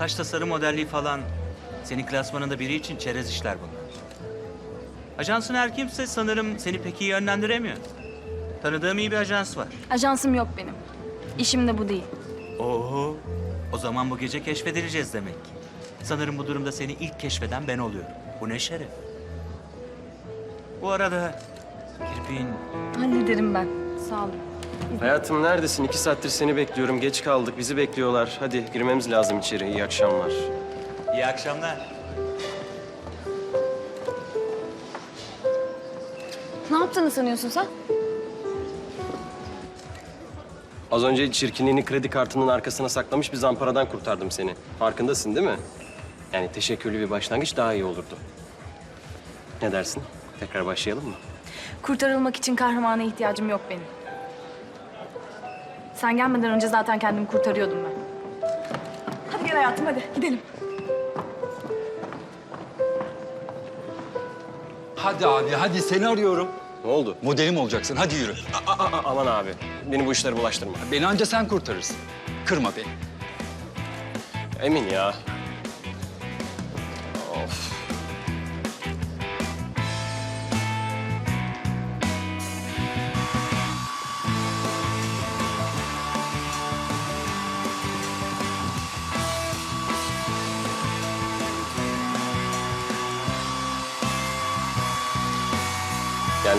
Saç tasarım modelliği falan. Senin klasmanında biri için çerez işler bunlar. Ajansın her kimse sanırım seni pek iyi yönlendiremiyor. Tanıdığım iyi bir ajans var. Ajansım yok benim. İşim de bu değil. Oo, o zaman bu gece keşfedileceğiz demek ki. Sanırım bu durumda seni ilk keşfeden ben oluyorum. Bu ne şeref. Bu arada kirpiğin Hallederim ben. Sağ olun. Hayatım neredesin? İki saattir seni bekliyorum. Geç kaldık. Bizi bekliyorlar. Hadi girmemiz lazım içeri. İyi akşamlar. iyi akşamlar. Ne yaptığını sanıyorsun sen? Az önce çirkinliğini kredi kartının arkasına saklamış bir zamparadan kurtardım seni. Farkındasın değil mi? Yani teşekkürlü bir başlangıç daha iyi olurdu. Ne dersin? Tekrar başlayalım mı? Kurtarılmak için kahramana ihtiyacım yok benim. Sen gelmeden önce zaten kendimi kurtarıyordum ben. Hadi gel hayatım hadi gidelim. Hadi abi, hadi seni arıyorum. Ne oldu? Modelim olacaksın, hadi yürü. Aman abi. Beni bu işlere bulaştırma. Beni anca sen kurtarırsın. Kırma beni. Emin ya.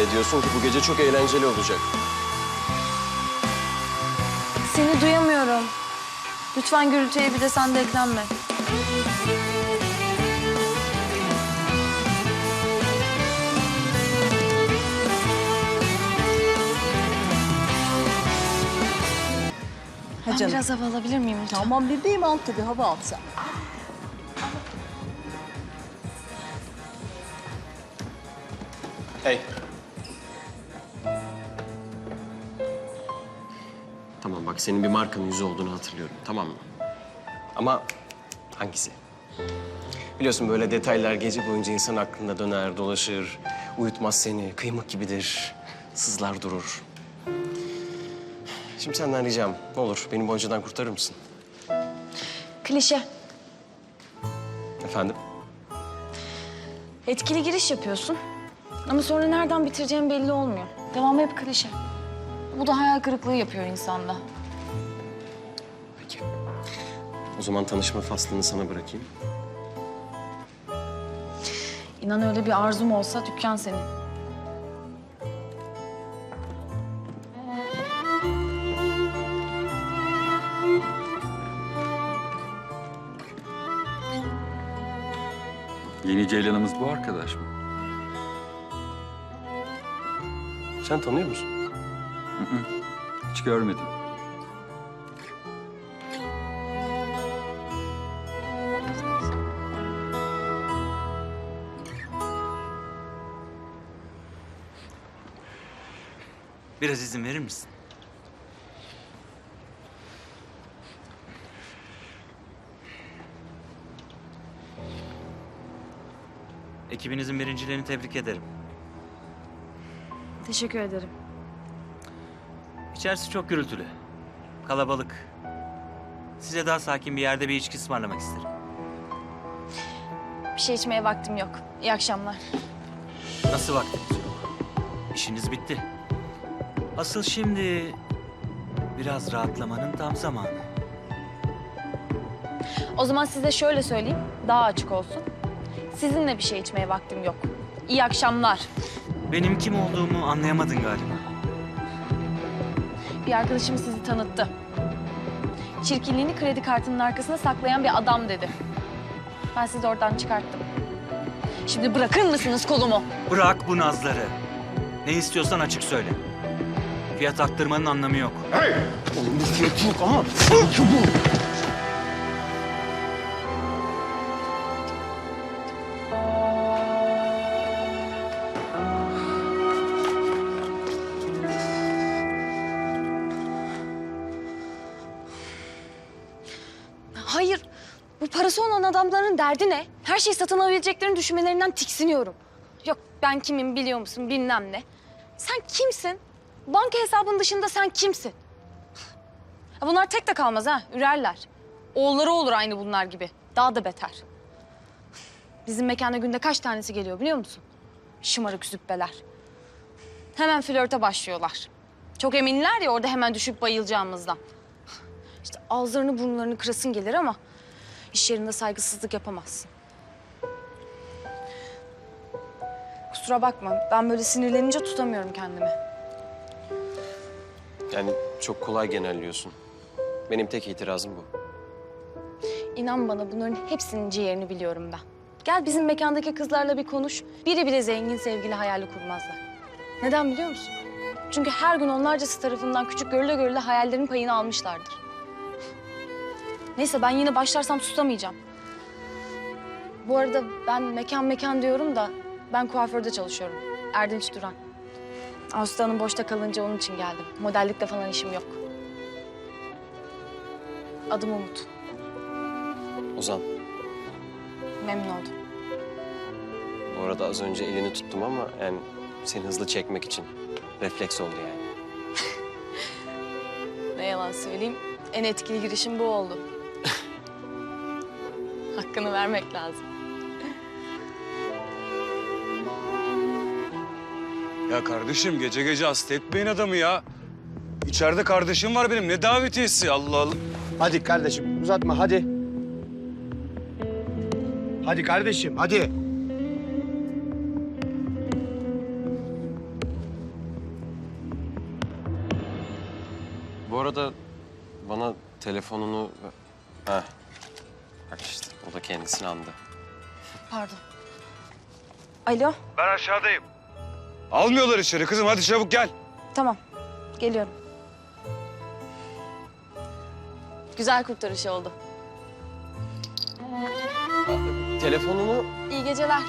Yani diyorsun ki bu gece çok eğlenceli olacak. Seni duyamıyorum. Lütfen gürültüye bir de sen de eklenme. Ben canım. biraz hava alabilir miyim lütfen? Tamam bebeğim al tabii hava al sen. Hey. Tamam bak senin bir markanın yüzü olduğunu hatırlıyorum tamam mı? Ama hangisi? Biliyorsun böyle detaylar gece boyunca insan aklında döner, dolaşır. Uyutmaz seni, kıymık gibidir. Sızlar durur. Şimdi senden ricam ne olur beni bu acıdan kurtarır mısın? Klişe. Efendim? Etkili giriş yapıyorsun. Ama sonra nereden bitireceğim belli olmuyor. Devamı hep klişe. Bu da hayal kırıklığı yapıyor insanda. Peki. O zaman tanışma faslını sana bırakayım. İnan öyle bir arzum olsa dükkan senin. Yeni Ceylan'ımız bu arkadaş mı? Sen tanıyor musun? Hiç görmedim. Biraz izin verir misin? Ekibinizin birincilerini tebrik ederim. Teşekkür ederim. İçerisi çok gürültülü. Kalabalık. Size daha sakin bir yerde bir içki ısmarlamak isterim. Bir şey içmeye vaktim yok. İyi akşamlar. Nasıl vaktiniz yok? İşiniz bitti. Asıl şimdi biraz rahatlamanın tam zamanı. O zaman size şöyle söyleyeyim, daha açık olsun. Sizinle bir şey içmeye vaktim yok. İyi akşamlar. Benim kim olduğumu anlayamadın galiba. Bir arkadaşım sizi tanıttı. Çirkinliğini kredi kartının arkasına saklayan bir adam dedi. Ben sizi oradan çıkarttım. Şimdi bırakır mısınız kolumu? Bırak bu nazları. Ne istiyorsan açık söyle. Fiyat arttırmanın anlamı yok. Oğlum bir fiyatı yok ama Hayır. Bu parası olan adamların derdi ne? Her şeyi satın alabileceklerini düşünmelerinden tiksiniyorum. Yok ben kimim biliyor musun bilmem ne. Sen kimsin? Banka hesabının dışında sen kimsin? Bunlar tek de kalmaz ha, ürerler. Oğulları olur aynı bunlar gibi. Daha da beter. Bizim mekana günde kaç tanesi geliyor biliyor musun? Şımarık züppeler. Hemen flörte başlıyorlar. Çok eminler ya orada hemen düşüp bayılacağımızdan. İşte ağızlarını burunlarını kırasın gelir ama iş yerinde saygısızlık yapamazsın. Kusura bakma ben böyle sinirlenince tutamıyorum kendimi. Yani çok kolay genelliyorsun. Benim tek itirazım bu. İnan bana bunların hepsinin ciğerini biliyorum ben. Gel bizim mekandaki kızlarla bir konuş. Biri bile zengin sevgili hayali kurmazlar. Neden biliyor musun? Çünkü her gün onlarcası tarafından küçük görüle görüle hayallerin payını almışlardır. Neyse ben yine başlarsam tutamayacağım. Bu arada ben mekan mekan diyorum da ben kuaförde çalışıyorum. Erdinç Duran. Ağustos Hanım boşta kalınca onun için geldim. Modellikle falan işim yok. Adım Umut. Ozan, Memnun oldum. bu arada az önce elini tuttum ama yani seni hızlı çekmek için refleks oldu yani. Ne yalan söyleyeyim, en etkili girişim bu oldu. Hakkını vermek lazım. Ya kardeşim gece gece hasta etmeyin adamı ya. İçeride kardeşim var benim. Ne davetiyesi Allah Allah. Hadi kardeşim uzatma hadi. Hadi kardeşim hadi. Bu arada bana telefonunu... Ha. Bak işte o da kendisini andı. Pardon. Alo, Ben aşağıdayım. Almıyorlar içeri kızım hadi çabuk gel. tamam. Geliyorum. Güzel kurtarış oldu. Telefonunu İyi geceler.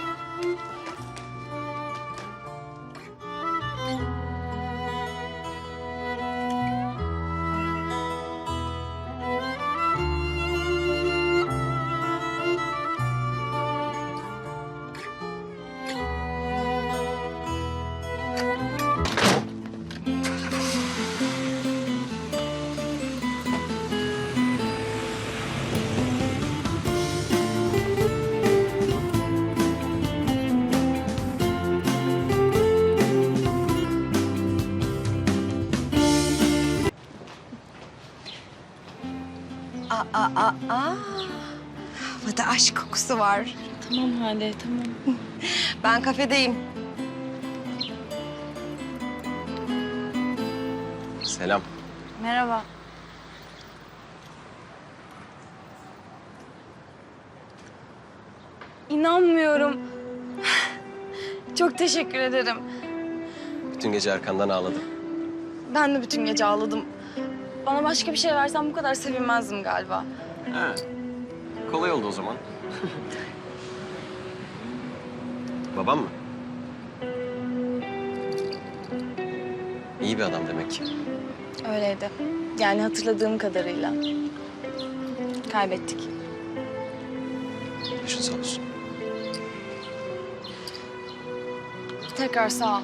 Havada aşk kokusu var. Tamam Hale, tamam. Ben kafedeyim. selam. Merhaba. İnanmıyorum. Çok teşekkür ederim. Bütün gece arkandan ağladım. Ben de bütün gece ağladım. Bana başka bir şey versen bu kadar sevinmezdim galiba. Ha. Kolay oldu o zaman. Babam mı? İyi bir adam demek ki. Öyleydi. Yani hatırladığım kadarıyla. Kaybettik. Başın sağ olsun. Tekrar sağ ol.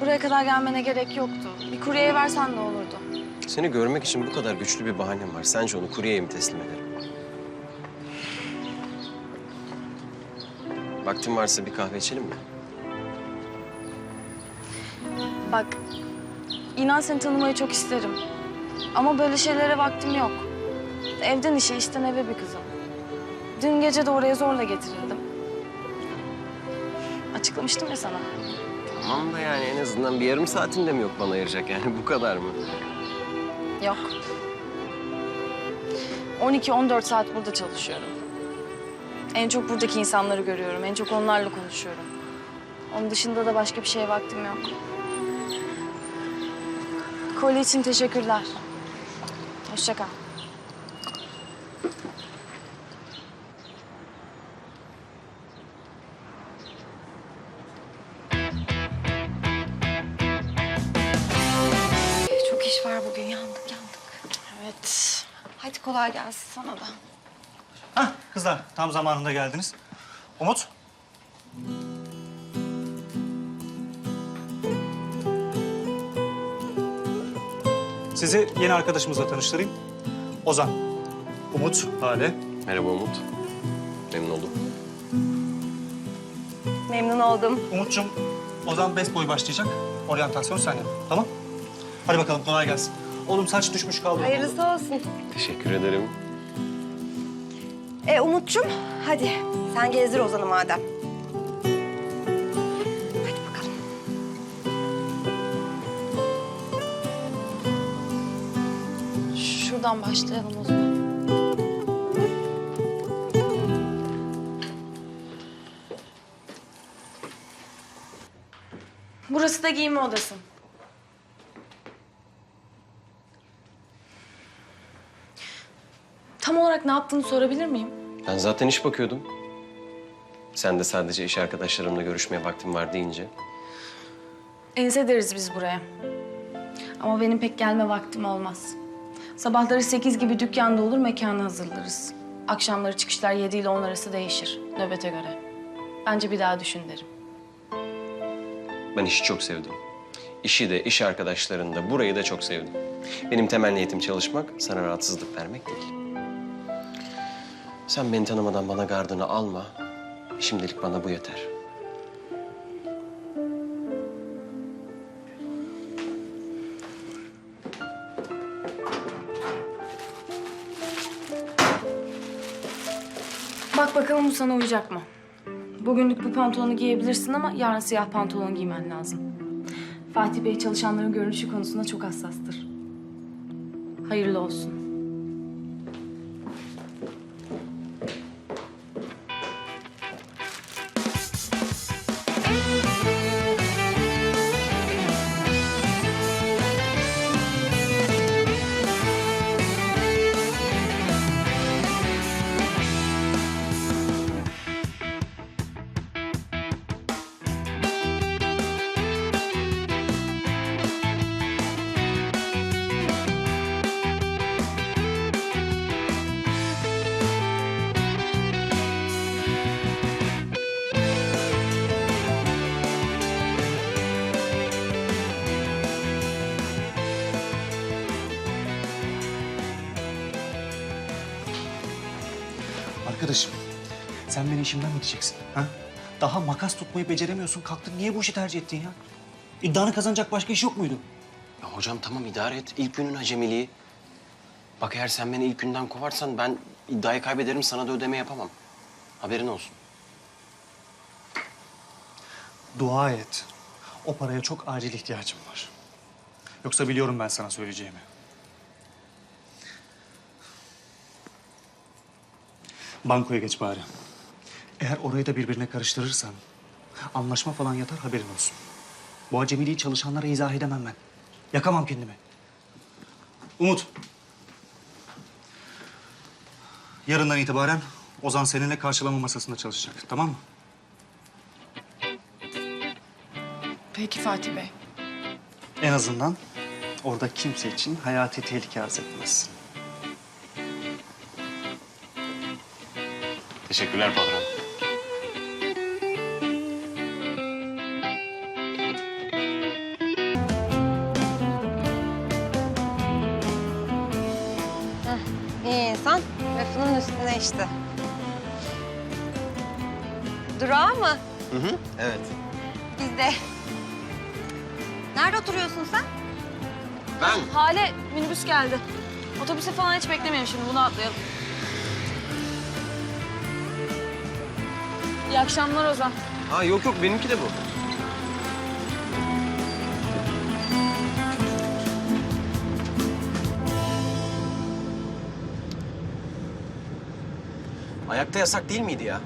Buraya kadar gelmene gerek yoktu. Bir kuryeye versen ne olurdu? Seni görmek için bu kadar güçlü bir bahanem var. Sence onu kuryeye mi teslim ederim? Vaktin varsa bir kahve içelim mi? Bak, inan seni tanımayı çok isterim. Ama böyle şeylere vaktim yok. Evden işe, işten eve bir kızım. Dün gece de oraya zorla getirildim. Açıklamıştım ya sana. Tamam da yani en azından bir yarım saatinde mi yok bana ayıracak yani bu kadar mı? Yok. 12-14 saat burada çalışıyorum. En çok buradaki insanları görüyorum. En çok onlarla konuşuyorum. Onun dışında da başka bir şeye vaktim yok. Kolye için teşekkürler. Hoşça kal. Kolay gelsin sana da. Hah kızlar tam zamanında geldiniz. Umut. Sizi yeni arkadaşımızla tanıştırayım. Ozan. Umut, Hale. Merhaba Umut. Memnun oldum. Memnun oldum. Umut'cum, o zaman best boy başlayacak. Oryantasyon sende. Tamam? Hadi bakalım, kolay gelsin. Oğlum saç düşmüş kaldı. Hayırlısı olsun. Teşekkür ederim. E Umut'cum hadi sen gezdir Ozan'ı madem. Hadi bakalım. Şuradan başlayalım o zaman. Burası da giyinme odası. Tam olarak ne yaptığını sorabilir miyim? Ben zaten iş bakıyordum. Sen de sadece iş arkadaşlarımla görüşmeye vaktim var deyince. Ense deriz biz buraya. Ama benim pek gelme vaktim olmaz. Sabahları sekiz gibi dükkanda olur, mekanı hazırlarız. Akşamları çıkışlar yedi ile on arası değişir, nöbete göre. Bence bir daha düşün derim. Ben işi çok sevdim. İşi de, iş arkadaşlarını da, burayı da çok sevdim. Benim temel niyetim çalışmak, sana rahatsızlık vermek değil. Sen beni tanımadan bana gardını alma. Şimdilik bana bu yeter. Bak bakalım bu sana uyacak mı? Bugünlük bu pantolonu giyebilirsin ama yarın siyah pantolon giymen lazım. Fatih Bey çalışanların görünüşü konusunda çok hassastır. Hayırlı olsun. Sen beni işimden mi diyeceksin? Ha? Daha makas tutmayı beceremiyorsun. Kalktın niye bu işi tercih ettin ya? İddianı kazanacak başka iş yok muydu? Ya hocam tamam idare et. İlk günün acemiliği. Bak eğer sen beni ilk günden kovarsan ben iddiayı kaybederim sana da ödeme yapamam. Haberin olsun. Dua et. O paraya çok acil ihtiyacım var. Yoksa biliyorum ben sana söyleyeceğimi. Bankoya geç bari. Eğer orayı da birbirine karıştırırsan anlaşma falan yatar haberin olsun. Bu acemiliği çalışanlara izah edemem ben. Yakamam kendimi. Umut. Yarından itibaren Ozan seninle karşılama masasında çalışacak. Tamam mı? Peki Fatih Bey. En azından orada kimse için hayati tehlike arz etmez. Teşekkürler patron. İşte. Durağı mı? Hı hı, evet. Biz de. Nerede oturuyorsun sen? Ben Hale minibüs geldi. Otobüse falan hiç beklemeyelim şimdi bunu atlayalım. İyi akşamlar Ozan. Ha yok yok benimki de bu. Ayakta yasak değil miydi ya?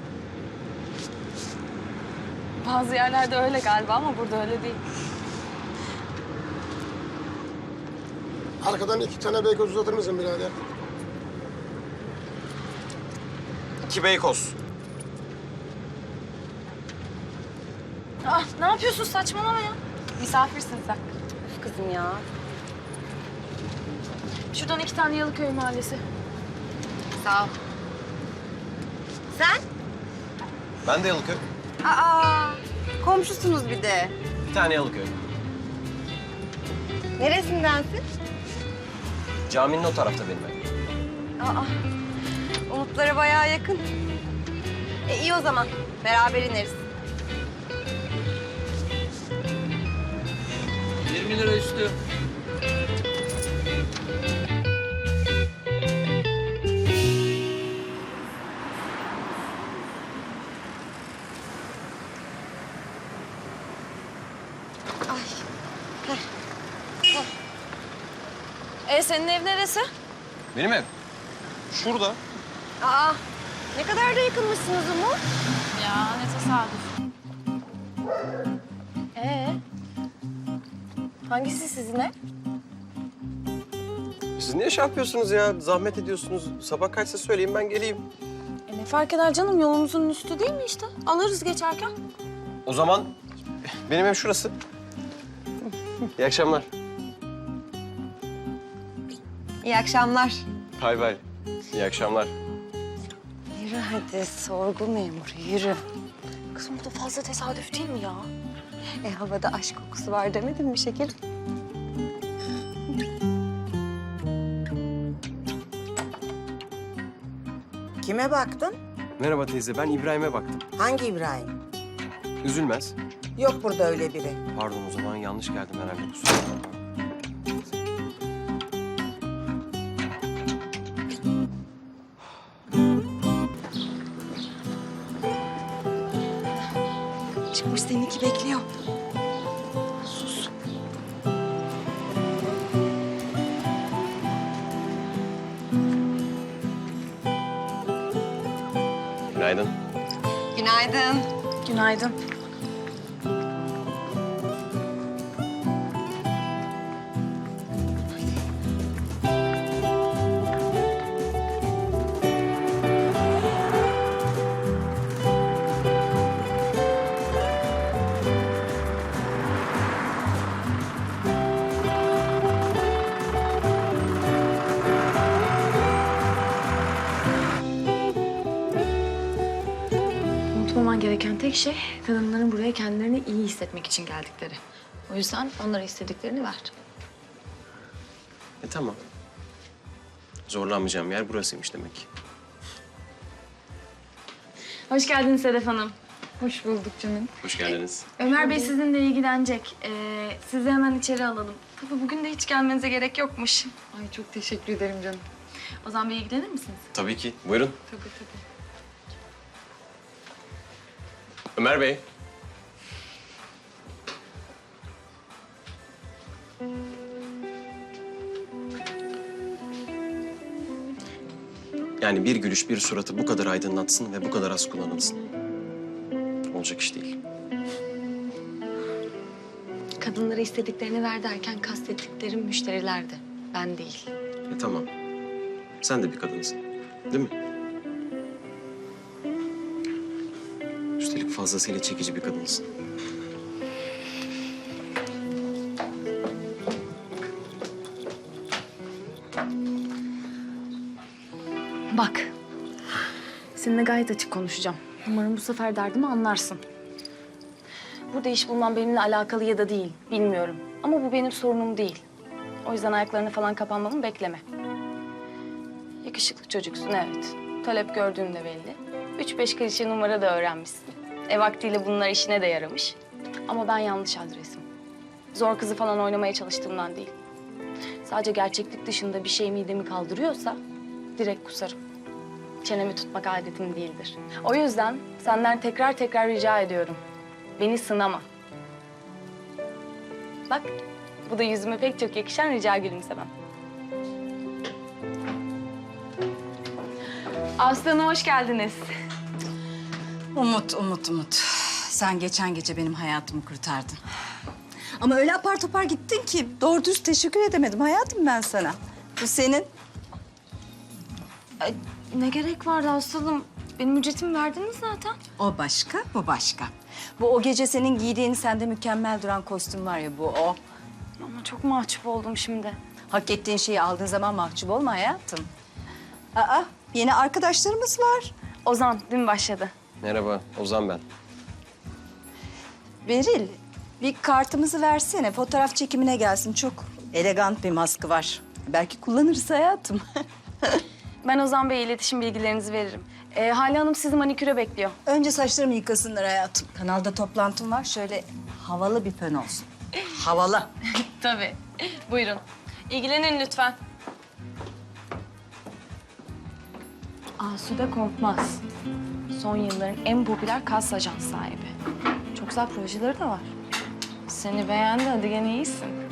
Bazı yerlerde öyle galiba ama burada öyle değil. Arkadan iki tane beykoz uzatır mısın birader? İki Beykoz. Ah ne yapıyorsun saçmalama ya. Misafirsin sen. Üf kızım ya. Şuradan iki tane Yalıköy mahallesi. Sağ ol. Sen? Ben de Yalıköy. Aa, komşusunuz bir de. Bir tane Yalıköy. Neresindensin? Caminin o tarafta benim ev. Aa, Umutlara bayağı yakın. E iyi o zaman. Beraber ineriz. 20 lira üstü. E senin ev neresi? Benim ev. Şurada. Aa ne kadar da yakınmışsınız Umut. Ya ne tesadüf. Ee? Hangisi sizin ev? Siz niye şey yapıyorsunuz ya? Zahmet ediyorsunuz. Sabah kaçsa söyleyin ben geleyim. E ne fark eder canım yolumuzun üstü değil mi işte? Alırız geçerken. O zaman benim ev şurası. İyi akşamlar. İyi akşamlar. Bay bay. İyi akşamlar. Yürü hadi sorgu memuru yürü. Kızım bu da fazla tesadüf değil mi ya? E havada aşk kokusu var demedin mi şekerim? Kime baktın? Merhaba teyze ben İbrahim'e baktım. Hangi İbrahim? Üzülmez. Yok burada öyle biri. Pardon o zaman yanlış geldim herhalde kusura bakma. Çıkmış seninki bekliyor. Günaydın. Günaydın. Günaydın. Kadınların buraya kendilerini iyi hissetmek için geldikleri. O yüzden onlara istediklerini ver. E tamam. Zorlanmayacağım yer burasıymış demek ki. Hoş geldiniz Sedef Hanım. Hoş bulduk canım. Hoş geldiniz. Ömer Bey sizinle ilgilenecek. Ee, sizi hemen içeri alalım. Tabii bugün de hiç gelmenize gerek yokmuş. Ay çok teşekkür ederim canım. Ozan Bey ilgilenir misiniz? Tabii ki. Buyurun. Tabii tabii. Ömer Bey. Yani bir gülüş bir suratı bu kadar aydınlatsın ve bu kadar az kullanılsın. Olacak iş değil. Kadınlara istediklerini ver derken kastettiklerim müşterilerdi. Ben değil. E tamam. Sen de bir kadınsın. Değil mi? Üstelik fazlasıyla çekici bir kadınsın. Seninle gayet açık konuşacağım. Umarım bu sefer derdimi anlarsın. Burada iş bulmam benimle alakalı ya da değil. Bilmiyorum. Ama bu benim sorunum değil. O yüzden ayaklarına falan kapanmamı bekleme. Yakışıklı çocuksun evet. Talep gördüğün de belli. Üç beş klişe numara da öğrenmişsin. E vaktiyle bunlar işine de yaramış. Ama ben yanlış adresim. Zor kızı falan oynamaya çalıştığımdan değil. Sadece gerçeklik dışında bir şey midemi kaldırıyorsa direkt kusarım. Çenemi tutmak adetim değildir. O yüzden senden tekrar tekrar rica ediyorum. Beni sınama. Bak, bu da yüzüme pek çok yakışan rica gülümsemem. Aslanım hoş geldiniz. Umut, Umut, Umut. Sen geçen gece benim hayatımı kurtardın. Ama öyle apar topar gittin ki doğru düz teşekkür edemedim hayatım ben sana. Bu senin. Ay, ne gerek vardı aslanım? Benim ücretimi verdiniz zaten. O başka, bu başka. Bu o gece senin giydiğin sende mükemmel duran kostüm var ya bu o. Ama çok mahcup oldum şimdi. Hak ettiğin şeyi aldığın zaman mahcup olma hayatım. Aa, yeni arkadaşlarımız var. Ozan dün başladı. Merhaba, Ozan ben. Beril, bir kartımızı versene. Fotoğraf çekimine gelsin. Çok elegant bir maskı var. Belki kullanırız hayatım. Ben Ozan Bey'e iletişim bilgilerinizi veririm. Ee, Hale Hanım sizi maniküre bekliyor. Önce saçlarımı yıkasınlar hayatım. Kanalda toplantım var. Şöyle havalı bir fön olsun. Havalı. Tabii. Buyurun. İlgilenin lütfen. Asude Korkmaz. Son yılların en popüler kas ajans sahibi. Çok güzel projeleri de var. Seni beğendi, hadi gene iyisin.